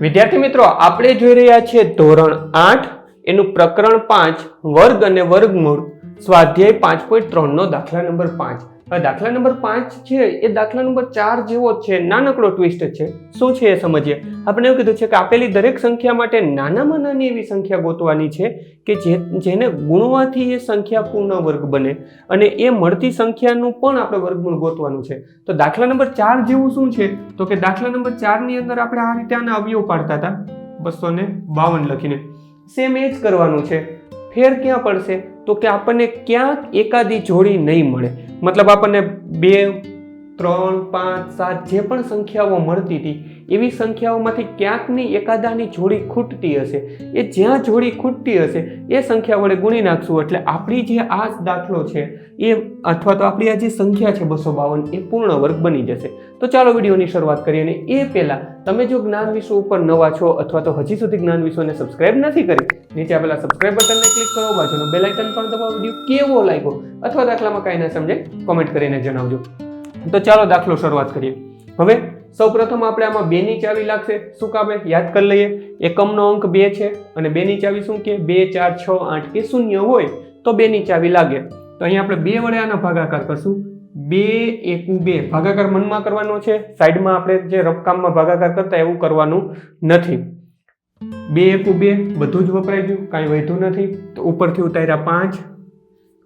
વિદ્યાર્થી મિત્રો, આપણે જોઈ રહ્યા છીએ ધોરણ આઠ, એનું પ્રકરણ પાંચ, વર્ગ અને વર્ગમૂળ. સ્વાધ્યાય પાંચ પોઈન્ટ ત્રણનો દાખલા નંબર પાંચ. દાખલા નંબર પાંચ છે, એ દાખલા નંબર ચાર જેવો જ છે. નાનકડો ટ્વિસ્ટ છે. શું છે એ સમજીએ? આપણે એવું કીધું છે કે આપેલી દરેક સંખ્યા માટે નાનામાં નાની એવી સંખ્યા ગોતવાની છે કે જે, જેને ગુણવાથી એ સંખ્યા પૂર્ણ વર્ગ બને અને એ મળતી સંખ્યાનું પણ આપણે વર્ગમૂળ ગોતવાનું છે. તો દાખલા નંબર ચાર જેવું શું છે? તો કે દાખલા નંબર ચારની અંદર આપણે આ રીતે આના અવયવ પાડતા હતા. બસો ને બાવન લખીને. સેમ એ જ કરવાનું છે. ફેર ક્યાં પડશે? તો કે આપણને ક્યાંક એકાદી જોડી નહીં મળે. મતલબ આપણને બે ત્રણ, પાંચ, સાત જે પણ સંખ્યાઓ મળતી હતી, એવી સંખ્યાઓમાંથી ક્યાંકની એકાદાની જોડી ખૂટતી હશે? એ જ્યાં જોડી ખૂટતી હશે, એ સંખ્યા વડે ગુણી નાખશું. એટલે આપણી જે આ દાખલો છે, એ અથવા તો આપણી આ જે સંખ્યા છે બસો બાવન, એ પૂર્ણ વર્ગ બની જશે. તો ચાલો વિડીયોની શરૂઆત કરીએ અને એ પહેલાં તમે જો જ્ઞાન વિશ્વ ઉપર નવા છો અથવા તો હજી સુધી જ્ઞાન વિશ્વને સબસ્ક્રાઇબ નથી કરી, નીચે આપેલા સબસ્ક્રાઇબ બટનને ક્લિક કરો, બાજુનો બેલ આઇકન પણ દબાવો, વીડિયો કેવો લાગ્યો? અથવા દાખલામાં કાંઈ ના સમજાય કોમેન્ટ કરીને જણાવજો. તો ચાલો દાખલો શરૂઆત કરીએ. હવે સૌપ્રથમ આપણે આમાં બેની ચાવી લાગશે. શું કામે યાદ કરી લઈએ. એકમનો અંક બે છે અને બેની ચાવી શું કે? બે, ચાર, છ, આઠ કે શૂન્ય હોય તો બેની ચાવી લાગે. તો અહીંયા આપણે બે વડે આનો ભાગાકાર કરશું. બે એકુ બે. ભાગાકાર મનમાં કરવાનો છે. સાઈડમાં આપણે જે રફકામમાં ભાગાકાર કરતા એવું કરવાનું નથી. બે એકુ બે, બધું જ વપરાઈ ગયું. કાંઈ વધ્યું નથી. તો ઉપરથી ઉતાર્યા પાંચ.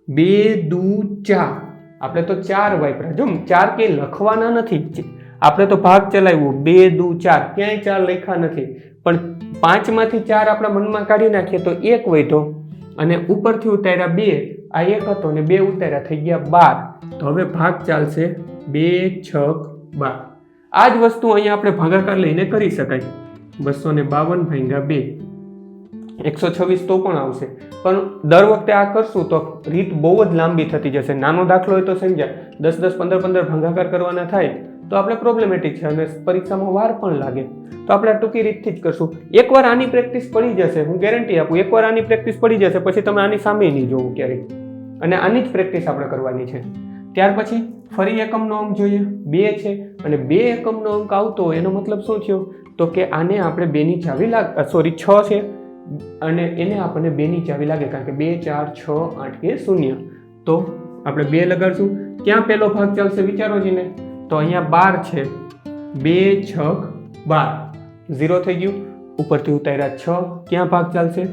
બે દુ ચાર. આપણે તો ચાર વાપર્યા. જો ચાર કે લખવાના નથી આપણે તો ભાગ ચલાવ્યો. બે, દુ, ચાર. ક્યાંય ચાર લખ્યા નથી. પણ પાંચમાંથી ચાર આપણા મનમાં કાઢી નાખીએ તો એક વધ્યો અને ઉપરથી ઉતાર્યા બે. આ એક હતો ને બે ઉતાર્યા. થઈ ગયા બાર. તો હવે ભાગ ચાલશે બે, છક, બાર. આ જ વસ્તુ અહીંયા આપણે ભાગાકાર લઈને કરી શકાય. બસો ને બાવન ભાંગ્યા બે. એકસો છવ્વીસ તો પણ આવશે. પણ દર વખતે આ કરશું તો રીત બહુ જ લાંબી થતી જશે. નાનો દાખલો હોય તો સમજાય, દસ દસ, પંદર પંદર ભંગાકાર કરવાના થાય, તો આપણે પ્રોબ્લેમેટિક છે અને પરીક્ષામાં વાર પણ લાગે. તો આપણે ટૂંકી રીતથી જ કરશું. એકવાર આની પ્રેક્ટિસ પડી જશે, હું ગેરંટી આપું, એકવાર આની પ્રેક્ટિસ પડી જશે, પછી તમે આની સામે નહીં જોવું ક્યારેય. અને આની જ પ્રેક્ટિસ આપણે કરવાની છે. ત્યાર પછી ફરી એકમનો અંક જોઈએ. બે છે અને બે એકમનો અંક આવતો એનો મતલબ શું થયો? તો કે આને આપણે બેની ચાવી લાગ સોરી છ છે. અને એને આપણને બેની ચાવી લાગે, કારણ કે બે, ચાર, છ, આઠ કે શૂન્ય. તો આપણે બે લગાડશું. ક્યાં પહેલો ભાગ ચાલશે વિચારો જીને. તો અહીંયા બાર છે. બે છક બાર. ઝીરો થઈ ગયું. ઉપરથી ઉતાર્યા છ. ક્યાં ભાગ ચાલશે?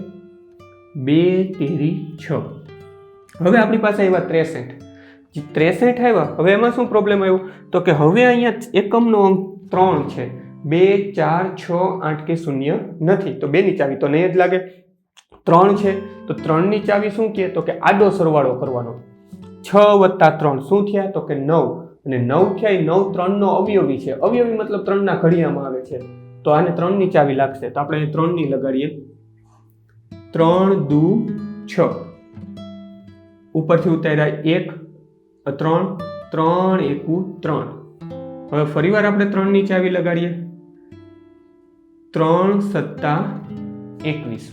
બે, તેરી, છ. હવે આપણી પાસે આવ્યા ત્રેસઠ. ત્રેસઠ આવ્યા, હવે એમાં શું પ્રોબ્લેમ આવ્યો? તો કે હવે અહીંયા એકમનો અંક ત્રણ છે. બે, ચાર, છ, આઠ કે શૂન્ય નથી. તો બેની ચાવી તો નહીં જ લાગે. ત્રણ છે, તો ત્રણની ચાવી શું કહે? તો કે આડો સરવાળો કરવાનો. છ વત્તા ત્રણ શું થયા? તો કે નવ. અને નવ થયા એ નવ ત્રણનો અવયવી છે. અવયવી મતલબ ત્રણના ઘડિયામાં આવે છે. તો આને ત્રણની ચાવી લાગશે. તો આપણે ત્રણની લગાડીએ. ત્રણ, દુ, છ. ઉપરથી ઉતાર્યા એક, ત્રણ ત્રણ, એકુ, ત્રણ. હવે ફરીવાર આપણે ત્રણની ચાવી લગાડીએ. ત્રણ સત્તા એકવીસ.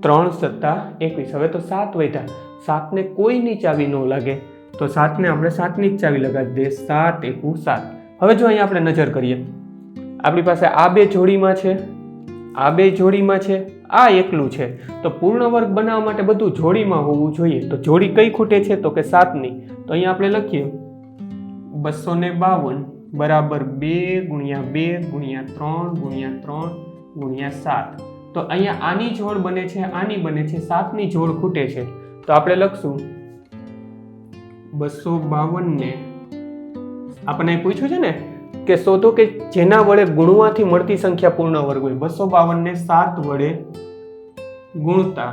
ત્રણ સત્તા એકવીસ. હવે તો સાત વધ્યા. સાતને કોઈની ચાવી ન લાગે. તો સાતને આપણે સાતની જ ચાવી લગાવી દઈએ સાત એકુ સાત. હવે જો અહીંયા આપણે નજર કરીએ. આપણી પાસે આ બે જોડીમાં છે. આ બે જોડીમાં છે. આ એકલું છે. તો પૂર્ણ વર્ગ બનાવવા માટે બધું જોડીમાં હોવું જોઈએ. તો જોડી કઈ ખૂટે છે? તો કે સાતની. તો અહીંયા આપણે લખીએ. બસો ને બાવન બરાબર બે ગુણ્યા બે ગુણ્યા ત્રણ ગુણ્યા ત્રણ ગુણ્યા સાત. તો અહીંયા આની જોડ બને છે, આની બને છે, સાતની જોડ ખૂટે છે. તો આપણે લખશું બસો બાવન ને આપણને પૂછ્યું છે ને કે શોધો કે જેના વડે ગુણવાથી મળતી સંખ્યા પૂર્ણ વર્ગ હોય. બસો બાવન ને સાત વડે ગુણતા.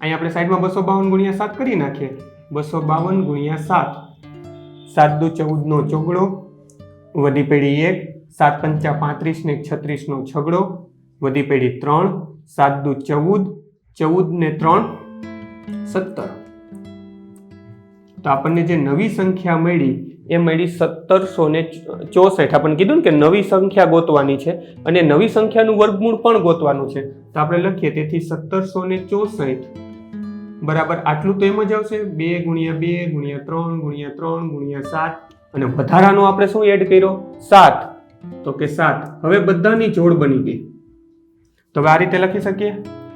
અહીંયા આપણે સાઈડમાં બસો બાવન ગુણ્યા સાત કરી નાખીએ. બસો બાવન ગુણ્યા સાત. સાત દુ ચૌદ નો ચોગડો, વધી પેઢી એક, સાત પંચા પાંત્રીસ ને છત્રીસ નો છગડો, વધી પેઢી ત્રણ સાત દુ ચૌદ ચૌદ ને ત્રણ, સત્તર. તો આપણને જે નવી સંખ્યા મળી, એ મળી સત્તરસો ને ચોસઠ. આપણને કીધું ને કે નવી સંખ્યા ગોતવાની છે અને નવી સંખ્યાનું વર્ગમૂળ પણ ગોતવાનું છે. તો આપણે લખીએ તેથી સત્તરસો ને ચોસઠ બરાબર? આટલું તો એમ જ આવશે? બે ગુણ્યા બે, ગુણ્યા ત્રણ ગુણ્યા ત્રણ, ગુણ્યા સાત. અને વધારાનો આપણે શું એડ કર્યો? સાત. તો કે સાત. હવે બધાની જોડ બની ગઈ. તો હવે આ રીતે લખી શકીએ?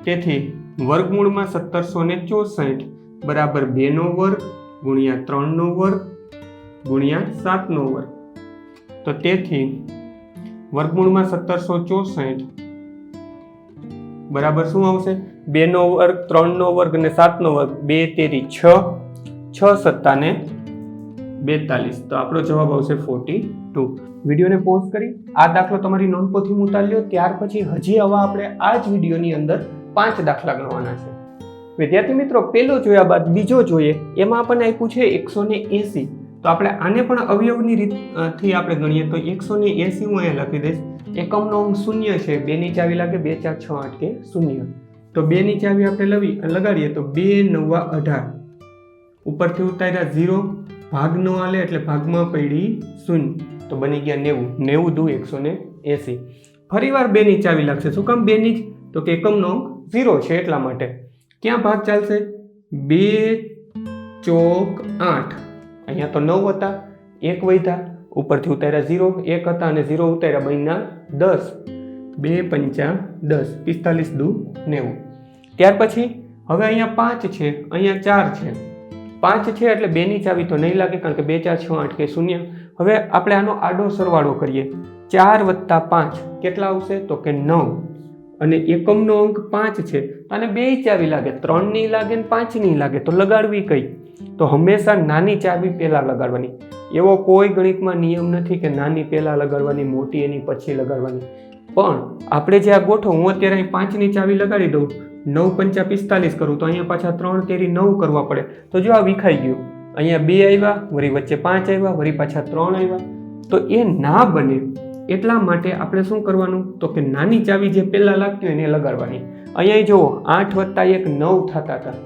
તેથી વર્ગમૂળમાં સત્તરસો ને ચોસઠ બરાબર બેનો વર્ગ, ગુણ્યા ત્રણનો વર્ગ, ગુણ્યા સાતનો વર્ગ. તો તેથી વર્ગમૂળમાં સત્તરસો ચોસઠ બરાબર શું આવશે? બેનો વર્ગ, ત્રણનો વર્ગ અને સાતનો વર્ગ, બે, તેરી, છ. છ સત્તાને બેતાલીસ. તો આપણો જવાબ આવશે ફોર્ટી ટુ વિડીયોને પોઝ કરી. આ દાખલો તમારી નોંધપોથી ઉતારી લો. ત્યાર પછી હજી આવા આપણે આ જ વિડીયોની અંદર પાંચ દાખલા ગણવાના છે. વિદ્યાર્થી મિત્રો, પેલો જોયા બાદ બીજો જોઈએ. એમાં આપણને આપ્યું છે એકસો ને એસી. તો આપણે આને પણ અવયવની રીતથી આપણે ગણીએ તો એકસો ને એસી હું અહીંયા લખી દઈશ. એકમનો અંક શૂન્ય છે. બે ની ચાવી લાગે બે, ચાર, છ, આઠ, કે શૂન્ય. તો બેની ચાવી આપણે લવી લગાડીએ તો બે નવા અઢાર. ઉપરથી ઉતાર્યા ઝીરો ભાગ ન આલે એટલે ભાગમાં પડી શૂન્ય. તો બની ગયા નેવું નેવું દુ એકસો ને એંસી. ફરીવાર બેની ચાવી લાગશે. શું કામ બેની જ? તો કે એકમનો ઝીરો છે એટલા માટે. ક્યાં ભાગ ચાલશે? બે ચોક આઠ. અહીંયા તો નવ હતા, એક વધ્યા ઉપરથી ઉતાર્યા ઝીરો, એક હતા અને ઝીરો ઉતાર્યા બન્યા દસ. બે પંચા દસ, પિસ્તાલીસ દુ નેવું. ત્યાર પછી હવે અહીંયા પાંચ છે, અહીંયા ચાર છે. પાંચ છે એટલે બેની ચાવી તો નહીં લાગે, કારણ કે બે ચાર છ આઠ કે શૂન્ય. હવે આપણે આનો આડો સરવાળો કરીએ. ચાર વત્તા પાંચ કેટલા આવશે? તો કે નવ. અને એકમનો અંક પાંચ છે અને બે ચાવી લાગે. ત્રણની લાગે ને પાંચની લાગે, તો લગાડવી કઈ? તો હંમેશા નાની ચાવી પહેલાં લગાડવાની. એવો કોઈ ગણિતમાં નિયમ નથી કે નાની પહેલાં લગાડવાની, મોટી એની પછી લગાડવાની. પણ આપણે જે આ ગોઠો હું અત્યારે અહીં પાંચની ચાવી લગાડી દઉં, નવ પંચા પિસ્તાલીસ કરું, તો અહીંયા પાછા ત્રણ તેરી નવ કરવા પડે. તો જો આ વિખાઈ ગયું. અહીંયા બે આવ્યા, વળી વચ્ચે પાંચ આવ્યા, વળી પાછા ત્રણ આવ્યા. તો એ ના બને એટલા માટે આપણે શું કરવાનું? તો કે નાની ચાવી જે પહેલાં લાગતી હોય એને લગાડવાની. અહીંયા જુઓ, આઠ વત્તા એક નવ થતા હતા.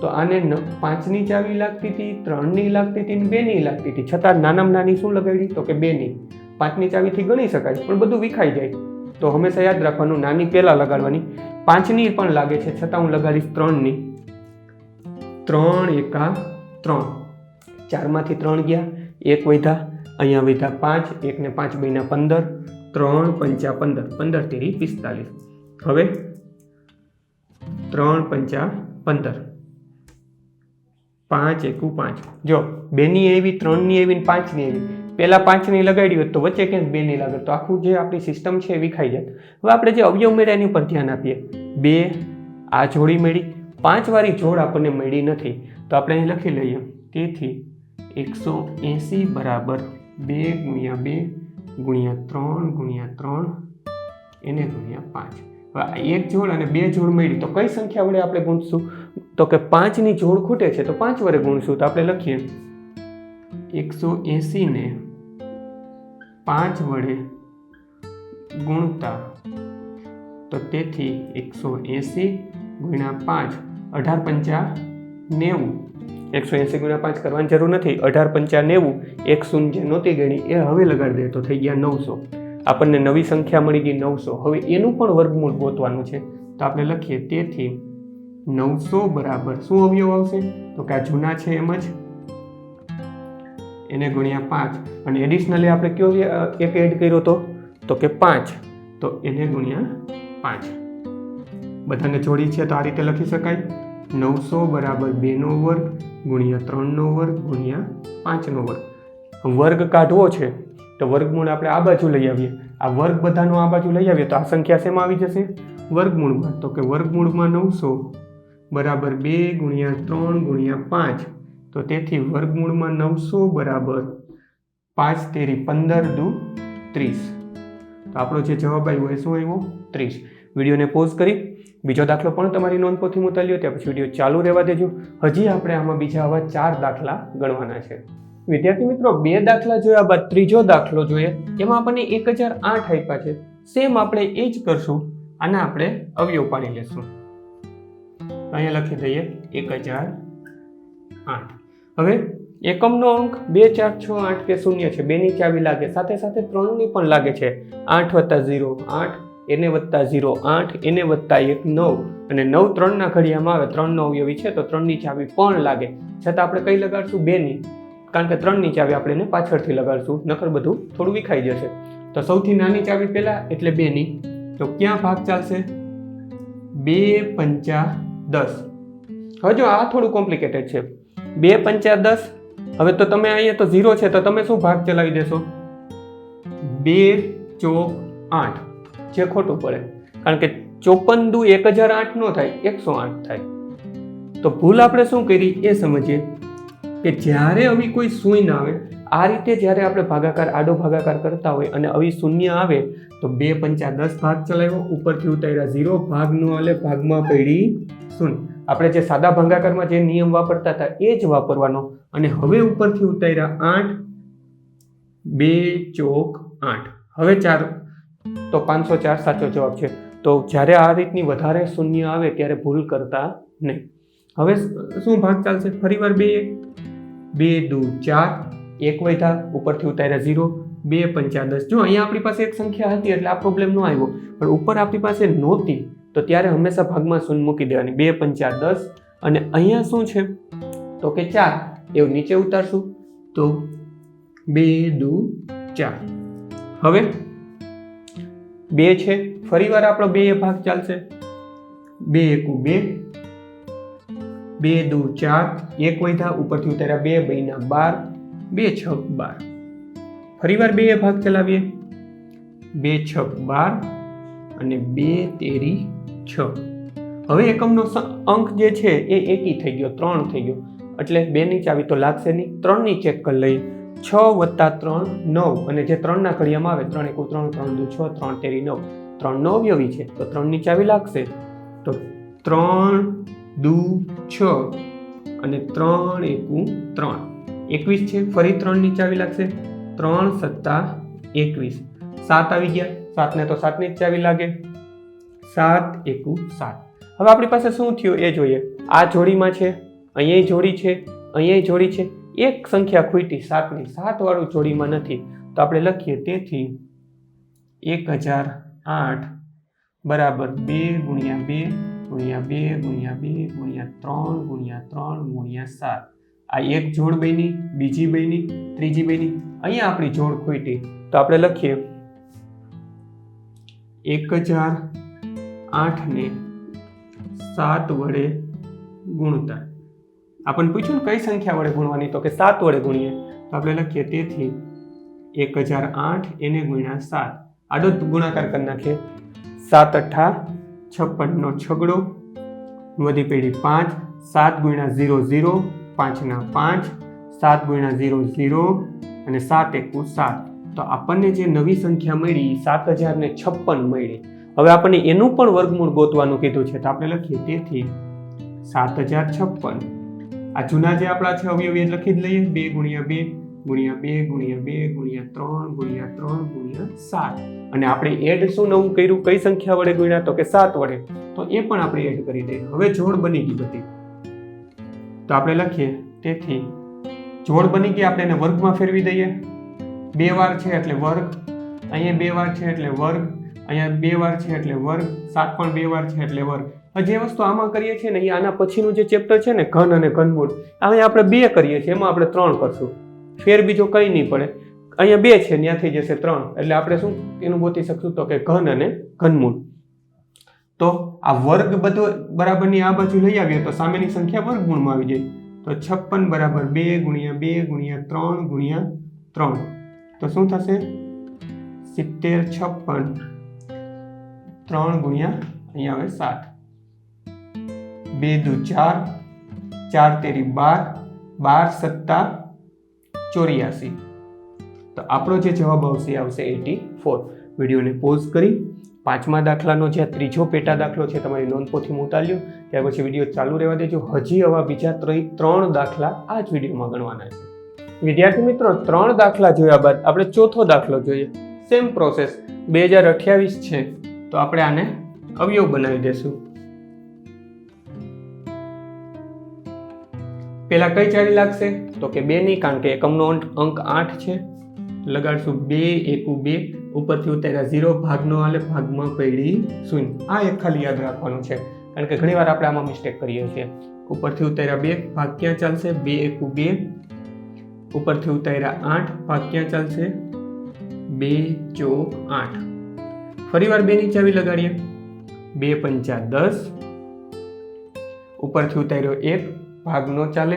તો આને પાંચની ચાવી લાગતી હતી, ત્રણની લાગતી હતી બેની લાગતી હતી. છતાં નાનામાં નાની શું લગાડી તો કે બેની. પાંચની ચાવીથી ગણી શકાય, પણ બધું વિખાઈ જાય. તો હંમેશા યાદ રાખવાનું, નાની પહેલાં લગાડવાની. પાંચની પણ લાગે છે, છતાં હું લગાડીશ ત્રણની. ત્રણ એકા ત્રણ. ચારમાંથી ત્રણ ગયા, એક વધ્યા, અહીંયા વધ્યા પાંચ, એકને પાંચ બન્યા પંદર. ત્રણ પંચા પંદર. પંદર તેરી પિસ્તાલીસ. હવે ત્રણ પંચા પંદર. પાંચ એકુ પાંચ. જો, બેની એવી, ત્રણની એવી ને પાંચની એવી. પહેલાં પાંચની લગાડી હોત તો વચ્ચે ક્યાંક બેની લાગત તો આખું જે આપણી સિસ્ટમ છે એ વિખાઈ જાય હવે આપણે જે અવયવ મેળ્યા એની ઉપર ધ્યાન આપીએ. બે, આ જોડી મેળી. પાંચવાળી જોડ આપણને મળી નથી. તો આપણે અહીં લખી લઈએ. તેથી એકસો એંસી બરાબર બે ગુણ્યા બે ગુણ્યા ત્રણ ગુણ્યા ત્રણ એને ગુણ્યા પાંચ. હવે એક જોડ અને બે જોડ મળી. તો કઈ સંખ્યા વડે આપણે ગુણશું? તો કે પાંચની જોડ ખૂટે છે તો પાંચ વડે ગુણશું. તો આપણે લખીએ. એકસો એંસીને પાંચ વડે ગુણતા, તો તેથી એકસો એંસી ગુણ્યા પાંચ, અઢાર પંચા નેવું. એકસો એંસી ગુણ્યા પાંચ કરવાની જરૂર નથી, અઢાર પંચા નેવું, એક જે નહોતી ગણી, એ હવે લગાડી દે, તો થઈ ગયા નવસો. આપણને નવી સંખ્યા મળી ગઈ નવસો. હવે એનું પણ વર્ગમૂળ ગોતવાનું છે. તો આપણે લખીએ, તેથી નવસો બરાબર શું અવયવ આવશે? તો કે આ જૂના છે એમ જ એને ગુણ્યા પાંચ. અને એડિશનલી આપણે કયો એક એડ કર્યો તો? તો કે પાંચ. તો એને ગુણ્યા પાંચ. બધાને જોડી છે તો આ રીતે લખી શકાય. નવસો બરાબર બેનો વર્ગ ગુણ્યા ત્રણનો વર્ગ ગુણ્યા પાંચનો વર્ગ. વર્ગ કાઢવો છે તો વર્ગમૂળ આપણે આ બાજુ લઈ આવીએ. આ વર્ગ બધાનો આ બાજુ લઈ આવીએ તો આ સંખ્યા શેમાં આવી જશે? વર્ગમૂળમાં. તો કે વર્ગમૂળમાં નવસો બરાબર બે ગુણ્યા ત્રણ ગુણ્યા પાંચ. તો તેથી વર્ગમૂળમાં નવસો બરાબર પાંચ તેરી પંદર દુ ત્રીસ. તો આપણો જે જવાબ આવ્યો એ શું આવ્યો? ત્રીસ. વિડીયોને પોઝ કરી, બીજો દાખલો પણ તમારી નોંધપોથી મુતાલ્યો ત્યાં પછી વીડિયો ચાલુ રહેવા દેજો. હજી આપણે આમાં બીજા આવા ચાર દાખલા ગણવાના છે. વિદ્યાર્થી મિત્રો, બે દાખલા જોયા બાદ ત્રીજો દાખલો જોઈએ. એમાં આપણને એક હજાર આઠ આપ્યા છે. સેમ આપણે એ જ કરશું. આના આપણે અવયવ પાડી લેશું. અહીંયા લખી દઈએ, એક હજાર આઠ. હવે એકમનો અંક બે, ચાર, છ, આઠ કે શૂન્ય છે, બેની ચાવી લાગે, સાથે સાથે ત્રણની પણ લાગે છે. આઠ વત્તા ઝીરો, આઠ, એને વત્તા ઝીરો, આઠ, એને વત્તા એક, નવ અને નવ ત્રણના ઘડિયામાં આવે ત્રણનો અવયવી છે, તો ત્રણની ચાવી પણ લાગે. છતાં આપણે કઈ લગાડશું? બેની. કારણ કે ત્રણની ચાવી આપણે એને પાછળથી લગાડશું, નકર બધું થોડું વિખાઈ જશે. તો સૌથી નાની ચાવી પહેલાં એટલે બેની. તો ક્યાં ભાગ ચાલશે? બે પંચા દસ. હવે જો આ થોડું કોમ્પ્લિકેટેડ છે. બે પંચા દસ? હવે તો તમે અહીંયા તો ઝીરો છે, તો તમે શું ભાગ ચલાવી દેશો? બે ચોક આઠ. જે ખોટું પડે. કારણ કે ચોપન દુ એક હજાર આઠ નો થાય, એકસો આઠ થાય. તો ભૂલ આપણે શું કરી? એ સમજીએ કે જ્યારે આવી કોઈ સૂઈ ના આવે, આ રીતે જ્યારે આપણે ભાગાકાર, આડો ભાગાકાર કરતા હોય અને આવી શૂન્ય આવે, તો બે પંચા દસ ભાગ ચલાવ્યો, ઉપરથી ઉતાર્યા ઝીરો. ભાગનો આલે ભાગમાં પડી શૂન્ય. આપણે જે સાદા ભંગાકારમાં જે નિયમ વાપરતા હતા, એ જ વાપરવાનો. અને હવે ઉપરથી ઉતાર્યા આઠ, બે ચોક આઠ. હવે ચાર, તો પાંચસો ચાર સાચો જવાબ છે. તો જ્યારે આ રીતની વધારે શૂન્ય આવે ત્યારે ભૂલ કરતા નહીં. હવે શું ભાગ ચાલશે? ફરીવાર બે બે દૂ ચાર, એક વૈધા ઉપરથી ઉતાર્યા ઝીરો, બે પંચા દસ. જો અહીંયા આપણી પાસે એક સંખ્યા હતી એટલે આ પ્રોબ્લેમ ન આવ્યો. પણ ઉપર આપણી પાસે નહોતી. તો ત્યારે હંમેશા ભાગમાં શૂન્ય મૂકી દેવાની. બે પંચા દસ અને અહીંયા શું છે? તો કે ચાર. એવું નીચે ઉતારશું. તો બે, દુ, ચાર. હવે બે છે. ફરીવાર આપણો બે ભાગ ચાલશે. બે એકુ બે. બે, દુ, ચાર. એક વૈધા ઉપરથી ઉતાર્યા બે બેના બાર. બે છક બાર. ફરીવાર બે ભાગ ચલાવીએ. બે છક બાર અને બે, તેરી છ. હવે એકમનો અંક જે છે એ એકી થઈ ગયો, ત્રણ થઈ ગયો. એટલે બેની ચાવી તો લાગશે નહીં. ત્રણની ચેક કરી લઈએ. છ વત્તા ત્રણ, નવ. અને જે ત્રણના ઘડિયામાં આવે, ત્રણ એકુ ત્રણ ત્રણ દુ છ, ત્રણ તેરી નવ. ત્રણ નો અવયવી છે, તો ત્રણની ચાવી લાગશે. તો ત્રણ દુ છ અને ત્રણ એકુ ત્રણ. એકવીસ છે, ફરી ત્રણની ચાવી લાગશે. ત્રણ સત્તા એકવીસ. સાત આવી ગયા. સાતને તો સાતની જ ચાવી લાગે. સાત એકુ સાત. હવે આપણી પાસે શું થયું એ જોઈએ. આ જોડીમાં છે, અહીંયા જોડી છે, અહીંયા જોડી છે. એક સંખ્યા ખૂટી સાતની. સાતવાળું જોડીમાં નથી. તો આપણે લખીએ તેથી એક હજાર આઠ બરાબર બે ગુણ્યા બે ગુણ્યા બે ગુણ્યા બે ગુણ્યા ત્રણ ગુણ્યા ત્રણ ગુણ્યા સાત. આ એક જોડ બની, બીજી બની, ત્રીજી બની. અહીંયા આપણી જોડ ખૂટી. તો આપણે લખીએ એક હજાર આઠને સાત વડે ગુણતા. આપણને પૂછ્યું ને કઈ સંખ્યા વડે ગુણવાની? તો કે સાત વડે ગુણીએ. તો આપણે લખીએ, તેથી એક હજાર આઠ એને ગુણ્યા સાત. આડો ગુણાકાર કરી નાખીએ. સાત અઠ્ઠા છપ્પનનો છગડો, વધી પેઢી પાંચ. સાત ગુણ્યા ઝીરો ઝીરો, પાંચના પાંચ. સાત ગુણ્યા ઝીરો ઝીરો અને સાત એકુ સાત. તો આપણને જે નવી સંખ્યા મળી, સાત હજાર ને છપ્પન મળી. હવે આપણને એનું પણ વર્ગમૂળ ગોતવાનું કીધું છે તો આપણે લખીએ, તેથી સાત હજાર છપ્પન. આ જૂના જે આપણા છે અવયવી લખી જ લઈએ. બે ગુણ્યા બે ગુણ્યા બે ગુણ્યા બે, ગુણ્યા ત્રણ ગુણ્યા ત્રણ, ગુણ્યા સાત. અને આપણે એડ શું નવું કર્યું? કઈ સંખ્યા વડે ગુણ્યા? તો કે સાત વડે. તો એ પણ આપણે એડ કરી દઈએ. હવે જોડ બની ગઈ બધી. તો આપણે લખીએ, તેથી જોડ બની ગઈ, આપણે એને વર્ગમાં ફેરવી દઈએ. બે વાર છે એટલે વર્ગ. અહીંયા બે વાર છે એટલે વર્ગ. અહીંયા બે વાર છે એટલે વર્ગ સાત પણ બે વાર છે એટલે વર્ગ જે વસ્તુ આમાં કરીએ છીએ ને, એ આના પછીનું જે ચેપ્ટર છે ને, ઘન અને ઘનમૂળ અહીંયા આપણે બે કરીએ છીએ, એમાં આપણે ત્રણ કરશું. ફેર બીજો કંઈ નહીં પડે. અહીંયા બે છે, ત્યાં થઈ જશે ત્રણ. એટલે આપણે શું એનું ગોતી શકશું તો કે ઘન અને ઘનમૂળ. તો આ વર્ગ બધો બરાબરની આ બાજુ લઈ આવીએ તો સામેની સંખ્યા વર્ગગુણમાં આવી જાય. તો છપ્પન બરાબર બે ગુણ્યા બે ગુણ્યા ત્રણ ગુણ્યા ત્રણ. તો શું થશે? સિત્તેર છપ્પન. ત્રણ ગુણ્યા અહીંયા આવે સાત. બે દુ ચાર ચાર તેરી બાર બાર સત્તા ચોર્યાસી. તો આપણો જે જવાબ આવશે આવશે એટી ફોર. વિડીયોને પોઝ કરી, પાંચમા દાખલાનો જે ત્રીજો પેટા દાખલો છે તમારી નોંધપોથીમાં ઉતાર્યો ત્યાર પછી વીડિયો ચાલુ રહેવા દેજો. હજી આવા બીજા ત્રણ ત્રણ દાખલા આ જ વિડીયોમાં ગણવાના છે. વિદ્યાર્થી મિત્રો, ત્રણ દાખલા જોયા બાદ આપણે ચોથો દાખલો જોઈએ. સેમ પ્રોસેસ બે હજાર અઠ્યાવીસ છે. તો આપણે આને અવયવ બનાવી દેશું. પેલા કઈ ચાવી લાગશે? તો કે બે ની કારણ કે એકમનો અંક આઠ છે. લગાડશું બે, એકુ બે. ઉપરથી ઉતાર્યા ઝીરો, ભાગનો આલે ભાગમાં પડી શૂન્ય. આ એક ખાલી યાદ રાખવાનું છે. કારણ કે ઘણીવાર આપણે આમાં મિસ્ટેક કરીએ છીએ. ઉપરથી ઉતાર્યા બે, ભાગ ક્યાં ચાલશે? બે, એકુ બે. ઉપરથી ઉતાર્યા આઠ, ભાગ ક્યાં ચાલશે? બે ચોક આઠ. ફરીવાર બેની ચાવી લગાડીએ. બે પંચા દસ. ઉપરથી ઉતાર્યો એક, ભાગ નો ચાલે.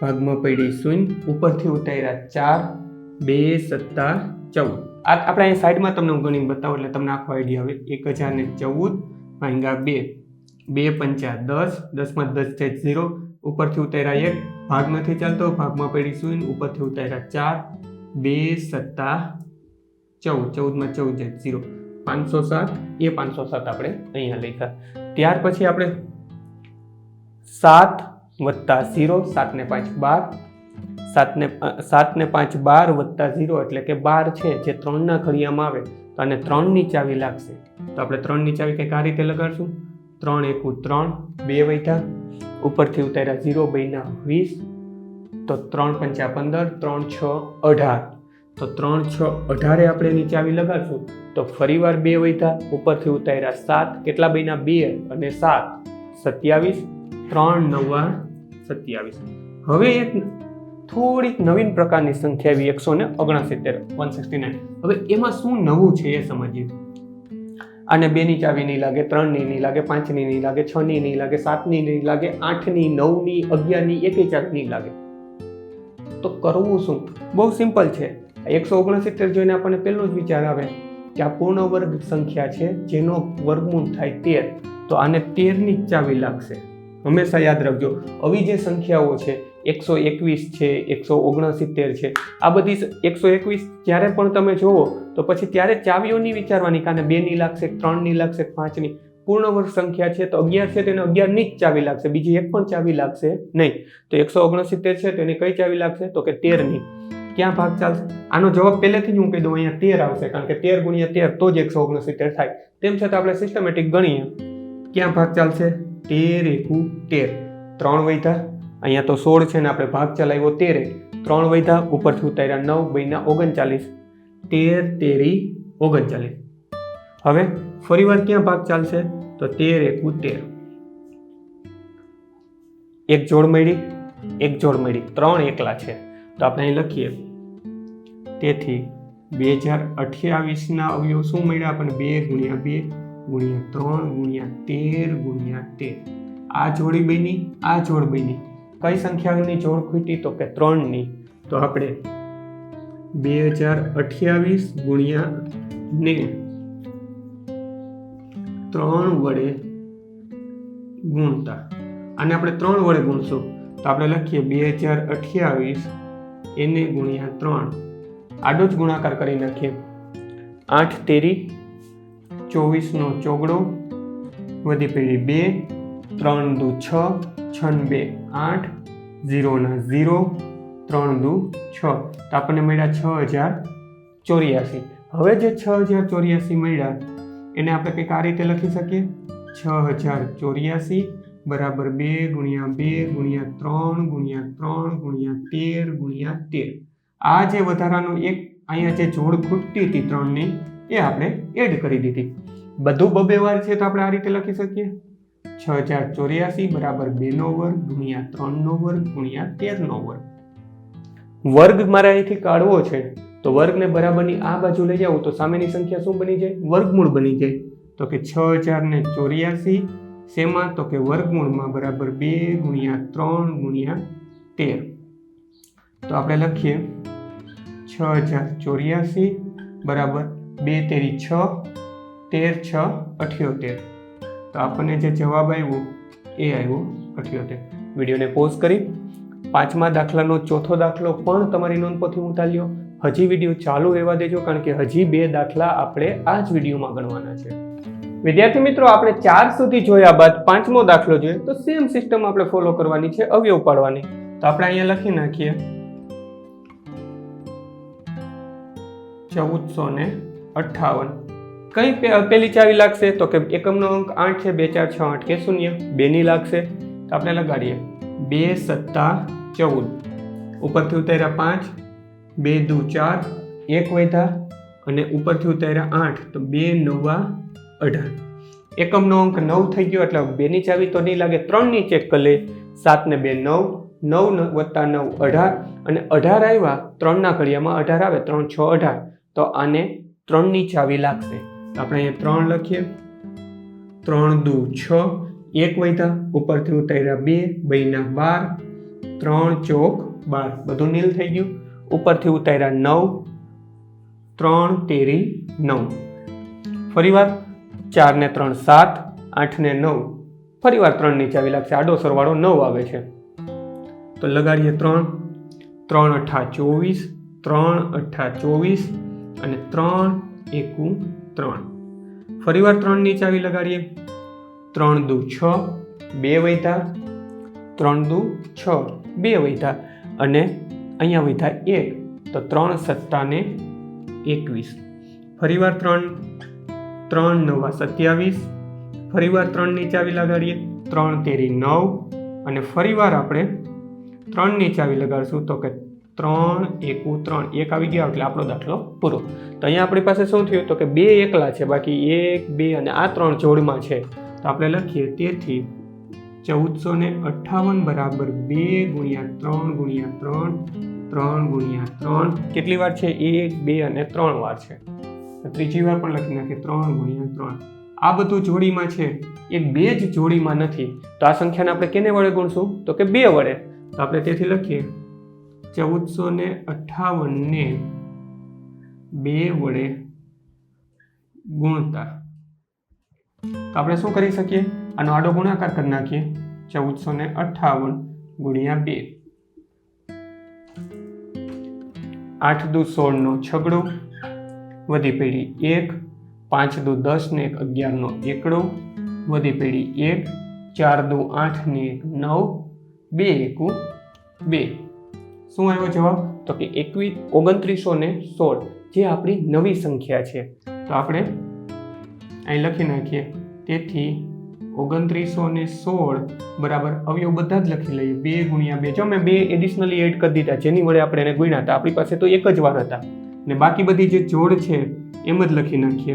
ભાગમાં પડી શૂન્ય. ઉપરથી ઉતાર્યા ચાર, બે સત્તા ચૌદ. આ આપણે અહીં સાઈડમાં તમને હું ગણીને બતાવું એટલે તમને આખો આઈડિયા આવે. એક હજાર ને ચૌદ ભાંગા બે. બે પંચા દસ, દસમાં દસ છે ઝીરો. ઉપરથી ઉતાર્યા એક ભાગ નથી ચાલતો, ભાગમાં પડી શૂન્ય. ઉપરથી ઉતાર્યા ચાર, બે સત્તા ચૌદ. ચૌદમાં ચૌદ છે ઝીરો. પાંચસો સાત? એ પાંચસો સાત આપણે અહીંયા લખ્યા. ત્યાર પછી આપણે સાત વત્તા ઝીરો સાતને પાંચ બાર. સાત ને અ, સાત ને પાંચ બાર વત્તા ઝીરો એટલે કે બાર છે જે ત્રણના ઘડિયામાં આવે તો આને ત્રણની ચાવી લાગશે. તો આપણે ત્રણની ચાવી કંઈક આ રીતે લગાડશું. ત્રણ એકુ ત્રણ બે વૈઠા ઉપરથી ઉતાર્યા ઝીરો બેના વીસ. તો ત્રણ પંચા પંદર ત્રણ છ અઢાર. તો ત્રણ, છ, અઢારે આપણે એની ચાવી લગાડશું, તો ફરીવાર બે વૈધા ઉપરથી ઉતાર્યા સાત, કેટલા બેના બે અને સાત? સત્યાવીસ, ત્રણ, નવા, સત્યાવીસ. હવે એક થોડીક નવીન પ્રકારની સંખ્યા આવી, એકસો ને ઓગણસિત્તેર વન સિક્સટી નાઇન હવે એમાં શું નવું છે એ સમજીએ. આને બેની ચાવી નહીં લાગે ત્રણની નહીં લાગે પાંચની નહીં લાગે છની નહીં લાગે સાતની નહીં લાગે આઠની નવની અગિયારની એકે ચાવી નહીં લાગે. તો કરવું શું? બહુ સિમ્પલ છે. એકસો ઓગણસિત્તેર જોઈને આપણને પહેલો જ વિચાર આવે કે આ પૂર્ણ વર્ગ સંખ્યા છે, જેનો વર્ગમૂળ થાય તેર, તો આને તેરની ચાવી લાગશે. હંમેશા યાદ રાખજો, આવી જે સંખ્યાઓ છે, એકસો એકવીસ છે, એકસો ઓગણસિત્તેર છે, આ બધી એકસો એકવીસ જ્યારે પણ તમે જોવો તો પછી ત્યારે ચાવીઓની વિચારવાની કારણે બેની લાગશે, ત્રણની લાગશે, પાંચની. પૂર્ણ વર્ગ સંખ્યા છે, તો અગિયાર છે તેને અગિયારની જ ચાવી લાગશે, બીજી એક પણ ચાવી લાગશે નહીં. તો એકસો ઓગણસિત્તેર છે, તો એની કઈ ચાવી લાગશે? તો કે તેરની. ક્યાં ભાગ ચાલશે? આનો જવાબ પહેલેથી જ હું કહી દઉં, અહીંયા તેર આવશે, કારણ કે તેર ગુણ્યા તેર તો જ એકસો ઓગણસિત્તેર થાય. તેમ છતાં આપણે સિસ્ટમેટિક ગણીએ. ક્યાં ભાગ ચાલશે? તેર એકુ તેર. ત્રણ વૈધા, અહીંયા તો સોળ છે ને આપણે ભાગ ચલાવ્યો તેરે ત્રણ વૈધા, ઉપરથી ઉતાર્યા નવ બહીના ઓગણચાલીસ. તેર તેરી ઓગણચાલીસ. હવે ફરીવાર ક્યાં ભાગ ચાલશે? તો તેર એકુ તેર. એક જોડ મળી, એક જોડ મળી. ત્રણ એકલા છે. તો આપણે અહીં લખીએ. તેથી બે હજાર અઠ્યાવીસના અવયવ શું મળ્યા? આપણને બે ગુણ્યા બે ગુણ્યા ત્રણ ગુણ્યા તેર ગુણ્યા તેર. આ જોડી બની, આ જોડ બની. કઈ સંખ્યાની જોડ ખૂટી? તો કે ત્રણની. તો આપણે બે હજાર અઠ્યાવીસ ગુણ્યા ને ત્રણ વડે ગુણતા. અને આપણે ત્રણ વડે ગુણશું. તો આપણે લખીએ બે હજાર અઠ્યાવીસ એને ગુણ્યા ત્રણ. આડો જ ગુણાકાર કરી નાખીએ. આઠ તેરી, ચોવીસનો ચોગડો, વધી પેઢી બે, ત્રણ દુ છ, છન બે, આઠ, ઝીરોના ઝીરો, ત્રણ દુ છ. તો આપણને મળ્યા છ હજાર ચોર્યાસી. હવે જે છ હજાર ચોર્યાસી મળ્યા, એને આપણે કંઈક આ રીતે લખી શકીએ? છ હજાર ચોર્યાસી બરાબર બે ગુણ્યા બે ગુણ્યા ત્રણ ગુણ્યા ત્રણ ગુણ્યા તેર ગુણ્યા તેર. આ જે વધારાનો એક અહીંયા જે જોડ ખૂટતી હતી ત્રણની, એ આપણે એડ કરી દીધી. બધું બબે વાર છે તો આપણે આ રીતે લખી શકીએ. છ હજાર ચોર્યાસી બરાબર બેનો વર્ગ ગુણ્યા ત્રણનો વર્ગ ગુણ્યા તેરનો વર્ગ. વર્ગ મારે અહીંથી કાઢવો છે, તો વર્ગને બરાબરની આ બાજુ લઈ જાઉં તો સામેની સંખ્યા શું બની જાય? વર્ગમૂળ બની જાય. તો કે છ હજાર ને ચોર્યાસી શેમાં? તો કે વર્ગમૂળમાં બરાબર બે ગુણ્યા ત્રણ ગુણ્યા તેર. તો આપણે લખીએ છ હજાર ચોર્યાસી બરાબર બે તેરી છ, તેર છ, અઠ્યોતેર. તો આપણને જે જવાબ આવ્યો, એ આવ્યો અઠ્યોતેર. વિડીયોને પોઝ કરી. પાંચમા દાખલાનો ચોથો દાખલો પણ તમારી નોંધપોથી ઉતાર્યો. હજી વીડિયો ચાલુ રહેવા દેજો, કારણ કે હજી બે દાખલા આપણે આ જ વિડીયોમાં ગણવાના છે. વિદ્યાર્થી મિત્રો, આપણે ચાર સુધી જોયા બાદ પાંચમો દાખલો જોઈએ, તો સેમ સિસ્ટમ આપણે ફોલો કરવાની છે અવયવ પાડવાની. તો આપણે અહીંયા લખી નાખીએ. ચૌદસો ને અઠ્ઠાવન. કઈ પેલી ચાવી લાગશે? તો કે એકમનો અંક આઠ છે, બે ચાર છ આઠ કે શૂન્ય. બેની લાગશે. તો આપણે લગાડીએ. બે સત્તા ચૌદ. ઉપરથી ઉતાર્યા પાંચ. બે દુ ચાર. એક વૈધા. અને ઉપરથી ઉતાર્યા આઠ. તો બે નવા અઢાર. એકમનો અંક નવ થઈ ગયો, એટલે બેની ચાવી તો નહીં લાગે, ત્રણની ચેક કરી લઈએ સાત ને બે નવ નવ વત્તા નવ અઢાર, અને અઢાર આવ્યા, ત્રણના ઘડિયામાં અઢાર આવે, ત્રણ, છ, અઢાર. તો આને ત્રણની ચાવી લાગશે. આપણે અહીંયા ત્રણ લખીએ. ત્રણ, દુ, છ, એક વૈધા, ઉપરથી ઉતાર્યા બે, બેના બાર, ત્રણ, ચોક, બાર. બધું નીલ થઈ ગયું. ઉપરથી ઉતાર્યા નવ, ત્રણ, તેરી, નવ. ફરી ચાર ને ત્રણ સાત, આઠને નવ. ફરીવાર ત્રણ નીચે આવી લાગશે. આડો સરવાળો નવ આવે છે. તો લગાડીએ ત્રણ. ત્રણ અઠા ચોવીસ, ત્રણ અઠા ચોવીસ અને ત્રણ એકુ ત્રણ. ફરીવાર ત્રણની ચાવી લગાડીએ. ત્રણ દુ છ, બે વૈધા ત્રણ દુ છ, બે વૈધા અને અહીંયા વૈધા એક. તો ત્રણ સત્તાને એકવીસ. ફરીવાર ત્રણ. ત્રણ, નવા સત્યાવીસ. ફરીવાર ત્રણની ચાવી લગાડીએ. ત્રણ, તેરી, નવ. અને ફરીવાર આપણે ત્રણની ચાવી લગાડશું. તો કે ત્રણ, એકુ, ત્રણ. એક આવી ગયા એટલે આપણો દાખલો પૂરો. તો અહીંયા આપણી પાસે શું થયું? તો કે બે એકલા છે. બાકી એક, બે અને આ ત્રણ જોડમાં છે. તો આપણે લખીએ, તેથી ચૌદસો ને અઠ્ઠાવન બરાબર બે ગુણ્યા ત્રણ ગુણ્યા ત્રણ ત્રણ ગુણ્યા ત્રણ. કેટલી વાર છે? એક, બે અને ત્રણ વાર છે. ત્રીજી વાર પણ લખી નાખીએ. ત્રણ ગુણ્યા ત્રણ. આ બધું જોડીમાં છે. એ બે જ જોડીમાં નથી. તો આ સંખ્યાને આપણે કેને વડે ગુણશું? તો કે બે વડે. તો આપણે તેથી લખીએ. ચૌદસો ને અઠ્ઠાવનને બે વડે ગુણતા. તો આપણે શું કરી શકીએ? આનો આડો ગુણાકાર કરી નાખીએ. ચૌદસો ને અઠ્ઠાવન ગુણ્યા બે. આઠ દુ સોળનો છગડો. વધી પેઢી એક, પાંચ દુ દસ ને એક અગિયારનો એકડો. વધી પેઢી એક, ચાર દુ આઠ ને એક નવ, બે એકુ બે. શું આવ્યો જવાબ? તો કે એકવીસ ઓગણત્રીસો ને સોળ, જે આપણી નવી સંખ્યા છે. તો આપણે અહીં લખી નાખીએ. તેથી ઓગણત્રીસો ને સોળ બરાબર અવયવ બધા જ લખી લઈએ. બે ગુણ્યા બે. જો મેં બે એડિશનલી એડ કરી દીધા, જેની વડે આપણે એને ગુણ્યા હતા, આપણી પાસે તો એક જ વાર હતા. ને બાકી બધી જે જોડ છે, એમ જ લખી નાખીએ.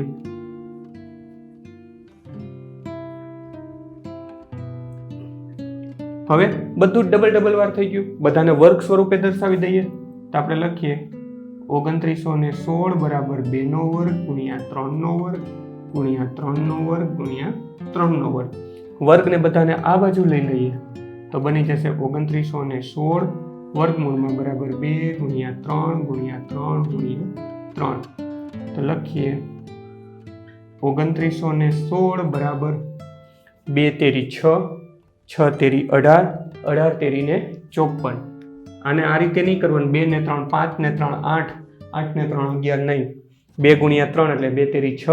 હવે બધું ડબલ ડબલ વાર થઈ ગયું. બધાને વર્ગ સ્વરૂપે દર્શાવી દઈએ. તો આપણે લખીએ. ઓગણત્રીસો ને સોળ બરાબર બેનો વર્ગ ગુણ્યા ત્રણનો વર્ગ ગુણ્યા ત્રણનો વર્ગ ગુણ્યા ત્રણનો વર્ગ. વર્ગને બધાને આ બાજુ લઈ લઈએ. તો બની જશે ઓગણત્રીસો ને સોળ વર્ગમૂળમાં બરાબર બે ગુણ્યા ત્રણ ગુણ્યા ત્રણ ગુણ્યા ત્રણ. તો લખીએ. ઓગણત્રીસો ને સોળ બરાબર બે તેરી છ છ તેરી અઢાર અઢાર તેરીને ચોપન. આને આ રીતે નહીં કરવાનું. બે ને ત્રણ પાંચ, ને ત્રણ આઠ આઠ ને ત્રણ અગિયાર નહીં. બે ગુણ્યા ત્રણ એટલે બે તેરી છ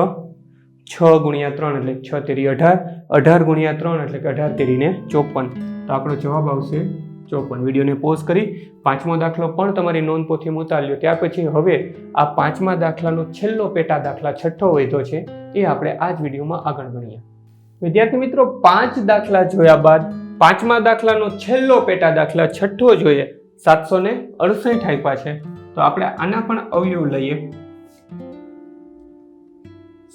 છ ગુણ્યા ત્રણ એટલે છ તેરી અઢાર અઢાર ગુણ્યા ત્રણ એટલે કે અઢાર તેરીને ચોપન. તો આપણો જવાબ આવશે ચોપન વિડીયોને પોઝ કરી પાંચમો દાખલો પણ તમારી નોંધપોથી પોથીમાં ઉતાર્યો ત્યાર પછી હવે આ પાંચમા દાખલાનો છેલ્લો પેટા દાખલા છઠ્ઠો વૈધો છે, એ આપણે આ જ વિડીયોમાં આગળ ગણીએ વિદ્યાર્થી મિત્રો, પાંચ દાખલા જોયા બાદ પાંચમા દાખલાનો છેલ્લો પેટા દાખલા છઠ્ઠો જોઈએ. સાતસો ને અડસઠ આપ્યા છે. તો આપણે આના પણ અવયવ લઈએ.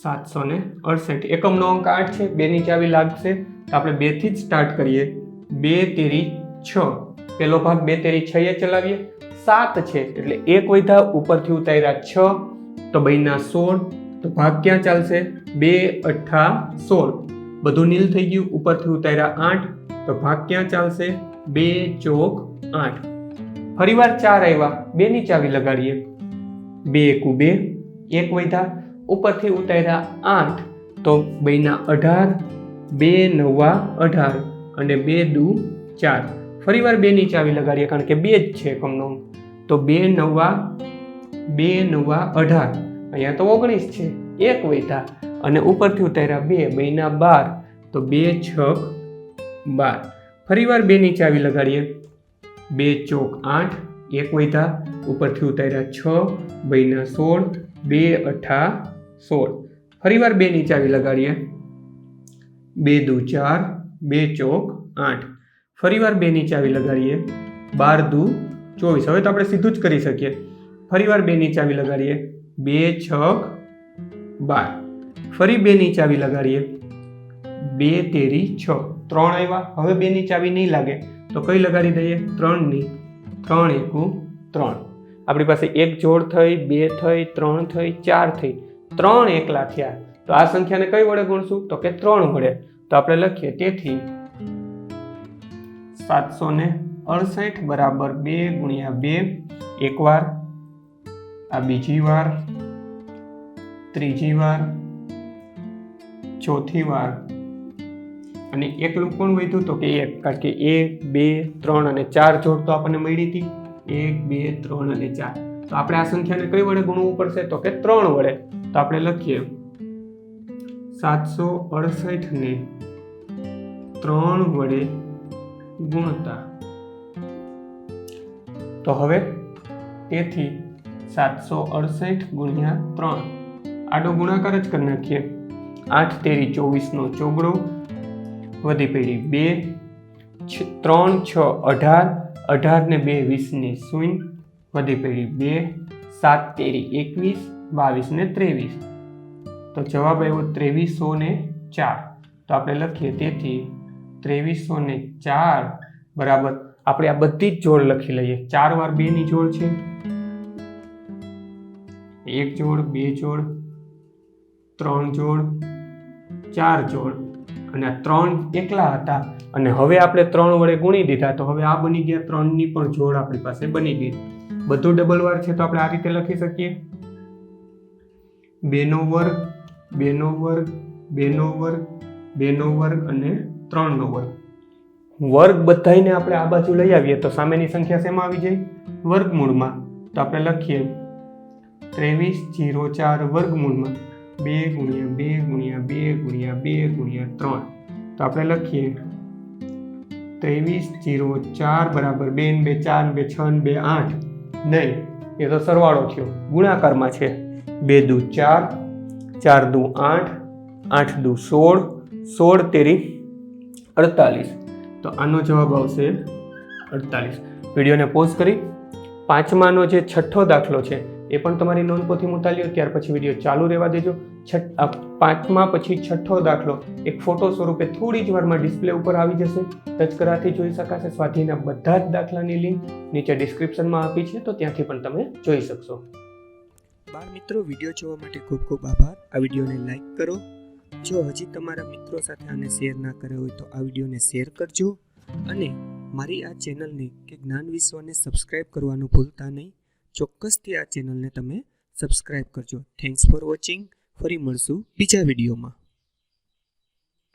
સાતસો ને અડસઠ. એકમનો અંક આઠ છે, બેની ચાવી લાગશે. તો આપણે બેથી જ સ્ટાર્ટ કરીએ. બે તેરી છ. પેલો ભાગ બે તેરી છ ચલાવીએ. સાત છે, એટલે એક વૈધા ઉપરથી ઉતાર્યા છ. તો બહીના સોળ. તો ભાગ ક્યાં ચાલશે? બે અઠ્ઠા સોળ. બધું નીલ થઈ ગયું, ઉપરથી ઉતાર્યા આઠ. તો ભાગ ક્યાં ચાલશે? બે ચોક આઠ. ફરીવાર ચાર આવ્યા બેની ચાવી લગાડીએ. બે એકુ બે. એક વૈધા. ઉપરથી ઉતાર્યા આઠ. તો બેના અઢાર. બે નવા અઢાર. અને બે દુ ચાર. ફરીવાર બેની ચાવી લગાડીએ, કારણ કે બે જ છે એકમનો તો બે નવા બે નવા અઢાર. અહીંયા તો ઓગણીસ છે, એક વૈતા અને ઉપરથી ઉતાર્યા બે બેના બાર. તો બે છક બાર. ફરીવાર બેની ચાવી લગાડીએ. બે ચોક આઠ, એક વૈધા. ઉપરથી ઉતાર્યા છ બેના સોળ, બે અઠા સોળ. ફરીવાર બેની ચાવી લગાડીએ. બે દુ ચાર, બે ચોક આઠ. ફરીવાર બેની ચાવી લગાડીએ. બાર દુ ચોવીસ. હવે તો આપણે સીધું જ કરી શકીએ. ફરીવાર બેની ચાવી લગાડીએ. બે છક બાર. ફરી બેની ચાવી લગાડીએ. બે, તેરી, છ. ત્રણ આવ્યા. હવે બેની ચાવી નહીં લાગે. તો કઈ લગાડી દઈએ? ત્રણની. ત્રણ એકુ ત્રણ. આપણી પાસે એક જોડ થઈ, બે થઈ, ત્રણ થઈ, ચાર થઈ. ત્રણ એકલા થયા. તો આ સંખ્યાને કઈ વડે ગુણશું? તો કે ત્રણ વડે. તો આપણે લખીએ તેથી સાતસો ને અડસઠ બરાબર બે ગુણ્યા બે. એક વાર આ બીજી વાર. ત્રીજી વાર. ચોથી વાર. અને એકલું કોણ વધ્યું તો કે એક, કારણ કે એક, બે, ત્રણ અને ચાર જોડ તો આપણને મળી હતી. એક, બે, ત્રણ અને ચાર. તો આપણે આ સંખ્યાને કઈ વડે ગુણવું પડશે? તો કે ત્રણ વડે. તો આપણે લખીએ. સાતસો અડસઠ ને ત્રણ વડે ગુણતા. તો હવે તેથી સાતસો અડસઠ ગુણ્યા ત્રણ. આડો ગુણાકાર જ કરી નાખીએ. આઠ તેરી ચોવીસનો ચોગડો વધી પેઢી બે. ત્રણ, છ, અઢાર. અઢાર ને બે વીસની શૂન્ય વધી પેઢી બે. સાત તેરી એકવીસ, બાવીસ ને ત્રેવીસ. તો જવાબ આવ્યો ત્રેવીસો ને ચાર. તો આપણે લખીએ તેથી ત્રેવીસો ને ચાર બરાબર. આપણે આ બધી જ જોડ લખી લઈએ. ચાર વાર બે ની જોડ છે. એક જોડ, બે જોડ, ત્રણ જોડ, ચાર જોડ. અને આ ત્રણ એકલા હતા. અને હવે આપણે ત્રણ વડે ગુણી દીધા. તો હવે આ બની ગયા ત્રણની પણ જોડ આપણી પાસે બની ગઈ. બધું ડબલ વાર છે તો આપણે આ રીતે લખી શકીએ. બેનો વર્ગ બેનો વર્ગ બેનો વર્ગ બેનો વર્ગ અને ત્રણનો વર્ગ વર્ગ બધાને આપણે આ બાજુ લઈ આવીએ તો સામેની સંખ્યા શેમાં આવી જાય? વર્ગમૂળમાં. તો આપણે લખીએ ત્રેવીસ જીરો ચાર વર્ગમૂળમાં. બે ગુણ્યા બે ગુણ્યા બે ગુણ્યા બે ગુણ્યા ત્રણ. તો આપણે લખીએ ત્રેવીસ જીરો ચાર બરાબર બે ને બે ચાર બે છ ને બે આઠ. નહીં, એ તો સરવાળો થયો. ગુણાકારમાં છે. બે દુ ચાર ચાર દુ આઠ આઠ દુ સોળ સોળ તેરી અડતાલીસ. તો આનો જવાબ આવશે અડતાલીસ. વિડીયોને પોઝ કરી. પાંચમાનો જે છઠ્ઠો દાખલો છે એ પણ તમારી નોંધપોથી લ્યો ત્યાર પછી વીડિયો ચાલુ રહેવા દેજો. છઠ પાંચમા પછી છઠ્ઠો દાખલો એક ફોટો સ્વરૂપે થોડી જ વારમાં ડિસ્પ્લે ઉપર આવી જશે. ટચ કરવાથી જોઈ શકાશે. સ્વાધીના બધા જ દાખલાની લિંક નીચે ડિસ્ક્રિપ્શનમાં આપી છે. તો ત્યાંથી પણ તમે જોઈ શકશો. બાળ મિત્રો વીડિયો જોવા માટે ખૂબ ખૂબ આભાર. આ વિડીયોને લાઈક કરો. જો હજી તમારા મિત્રો સાથે આને શેર ના કર્યો હોય તો આ વિડીયોને શેર કરજો અને મારી આ ચેનલને કે જ્ઞાન વિશ્વને સબસ્ક્રાઇબ કરવાનું ભૂલતા નહીં, ચોક્કસથી આ ચેનલને તમે સબસ્ક્રાઇબ કરજો. થેન્ક્સ ફોર વોચિંગ ફરી મળશું બીજા વિડીયોમાં